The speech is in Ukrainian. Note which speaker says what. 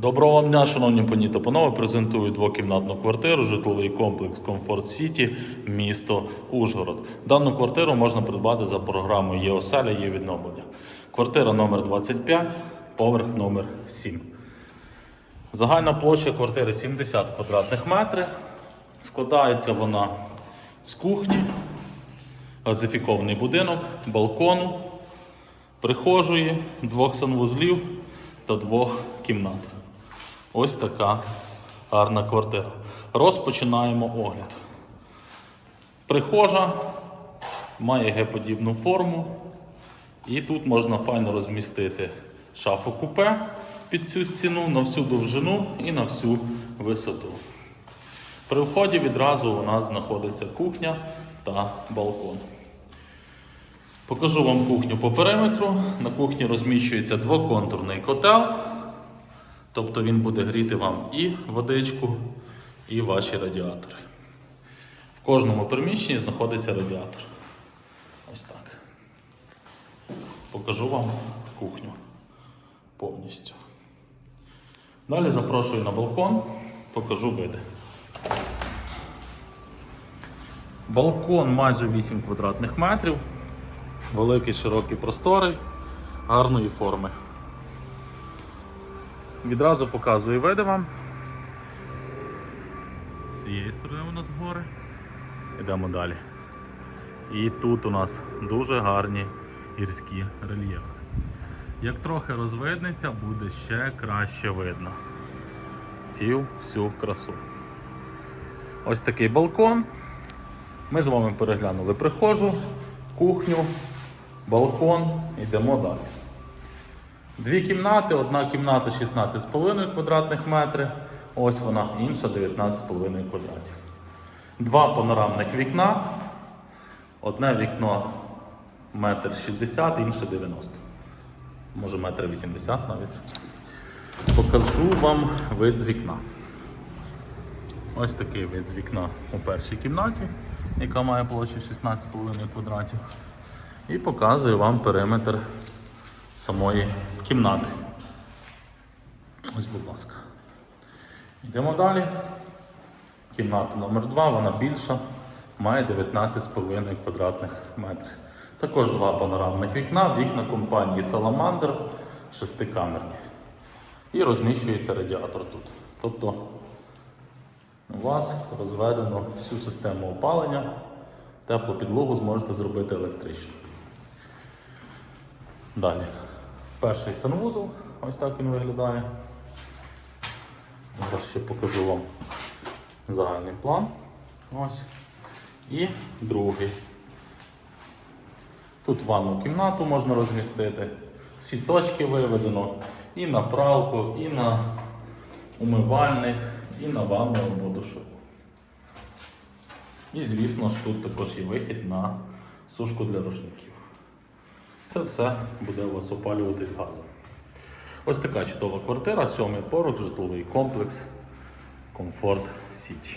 Speaker 1: Доброго вам дня, шановні пані та панове. Презентую двокімнатну квартиру, житловий комплекс Комфорт Сіті, місто Ужгород. Дану квартиру можна придбати за програмою є відновлення. Квартира номер 25, поверх номер 7. Загальна площа квартири 70 квадратних метрів. Складається вона з кухні, газифікований будинок, балкону, прихожої, двох санвузлів та двох кімнат. Ось така гарна квартира. Розпочинаємо огляд. Прихожа має Г-подібну форму. І тут можна файно розмістити шафу купе під цю стіну на всю довжину і на всю висоту. При вході відразу у нас знаходиться кухня та балкон. Покажу вам кухню по периметру. На кухні розміщується двоконтурний котел. Тобто він буде гріти вам і водичку, і ваші радіатори. В кожному приміщенні знаходиться радіатор. Ось так. Покажу вам кухню повністю. Далі запрошую на балкон, покажу види. Балкон майже 8 квадратних метрів, великий, широкий, просторий, гарної форми. Відразу показую види вам. З цієї сторони у нас гори. Йдемо далі. І тут у нас дуже гарні гірські рельєфи. Як трохи розвиднеться, буде ще краще видно цю всю красу. Ось такий балкон. Ми з вами переглянули прихожу, кухню, балкон. Йдемо далі. Дві кімнати, одна кімната 16,5 квадратних метрів, ось вона, інша 19,5 квадратів. Два панорамних вікна. Одне вікно метр 60, інше 90. Може метр 80 навіть. Покажу вам вид з вікна. Ось такий вид з вікна у першій кімнаті, яка має площу 16,5 квадратів. І показую вам периметр самої кімнати. Ось, будь ласка. Йдемо далі. Кімната номер 2 вона більша, має 19,5 квадратних метрів. Також два панорамних вікна, вікна компанії Salamander шестикамерні. І розміщується радіатор тут. Тобто у вас розведено всю систему опалення, теплу підлогу зможете зробити електрично. Далі. Перший санвузол, ось так він виглядає. Зараз ще покажу вам загальний план. Ось. І другий. Тут ванну кімнату можна розмістити, всі точки виведено і на пралку, і на умивальник, і на ванну або душу. І звісно ж тут також є вихід на сушку для рушників. Це все буде у вас опалюватись газом. Ось така чудова квартира, сьомий поруч, житловий комплекс Комфорт Сіті.